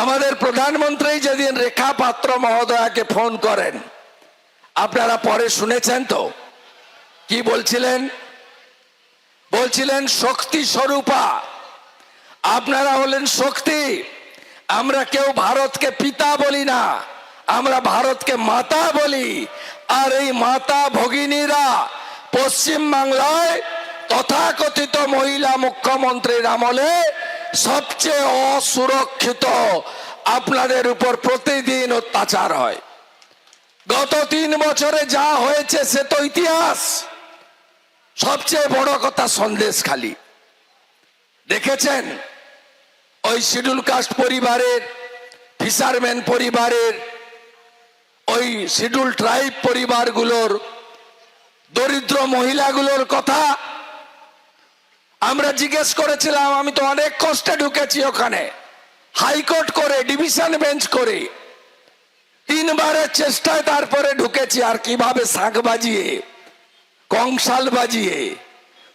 আমাদের প্রধানমন্ত্রী যেদিন রেখা পাত্র মহোদয়াকে ফোন করেন, আপনারা পরে শুনেছেন তো? কি বলছিলেন? বলছিলেন, শক্তি স্বরূপা, আপনারা হলেন শক্তি, আমরা কেউ ভারতকে পিতা বলি না, আমরা ভারতকে মাতা বলি। আর এই মাতা ভগিনীরা পশ্চিম বাংলায় তথাকথিত মহিলা মুখ্যমন্ত্রীর আমলে সবচেয়ে অসুরক্ষিত আপনাদের উপর প্রতিদিন অত্যাচার হয়। গত তিন বছরে যা হয়েছে সে তো ইতিহাস। সবচেয়ে বড় কথা সন্দেশ খালি। দেখেছেন? ওই শিডিউল কাস্ট পরিবারের, ফিশারম্যান পরিবারের, ওই শিডিউল ট্রাইব পরিবারগুলোর, দরিদ্র মহিলাগুলোর কথা আমরা জিজ্ঞেস করেছিলাম, আমি তো অনেক কষ্টে ঢুকেছি ওখানে। হাইকোর্ট করে, ডিভিশন বেঞ্চ করে, তিনবারের চেষ্টায় তারপরে ঢুকেছি, আর কীভাবে শাঁখ বাজিয়ে, কংসাল বাজিয়ে,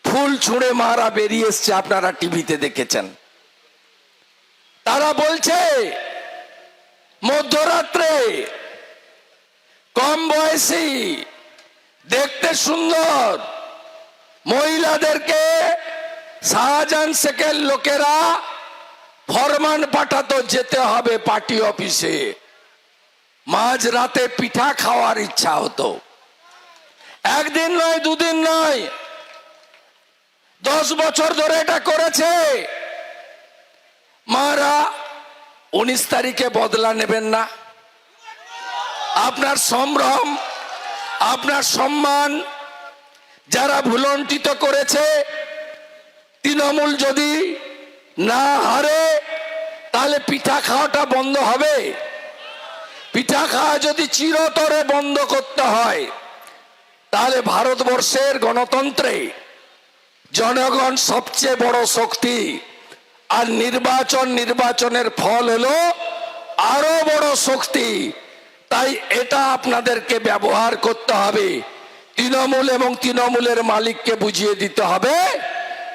ফুল ছুঁড়ে মারা বেরিয়ে এসছে আপনারা টিভিতে দেখেছেন। তারা বলছে, মধ্যরাত্রে, কম বয়সী, দেখতে সুন্দর, মহিলাদেরকে শাহজাহান শেখের লোকেরা ফরমান পাঠাতো যেতে হবে পার্টি অফিসে। মাঝ রাতে পিঠা খাওয়ার ইচ্ছা হতো। একদিন নয়, দুদিন নয়, দশ বছর ধরে এটা করেছে। মারা উনিশ তারিখে বদলা নেবেন না। আপনার সম্ভ্রম, আপনার সম্মান যারা ভুলন্টিত করেছে তৃণমূল যদি না হারে, তাহলে পিঠা খাওয়াটা বন্ধ হবে। পিঠা খাওয়া যদি চিরতরে বন্ধ করতে হয়, তাহলে ভারতবর্ষের গণতন্ত্রে জনগণ সবচেয়ে বড় শক্তি। আর নির্বাচন নির্বাচনের ফল হলো আরও বড় শক্তি। তাই এটা আপনাদেরকে ব্যবহার করতে হবে। তৃণমূল এবং তৃণমূলের মালিককে বুঝিয়ে দিতে হবে।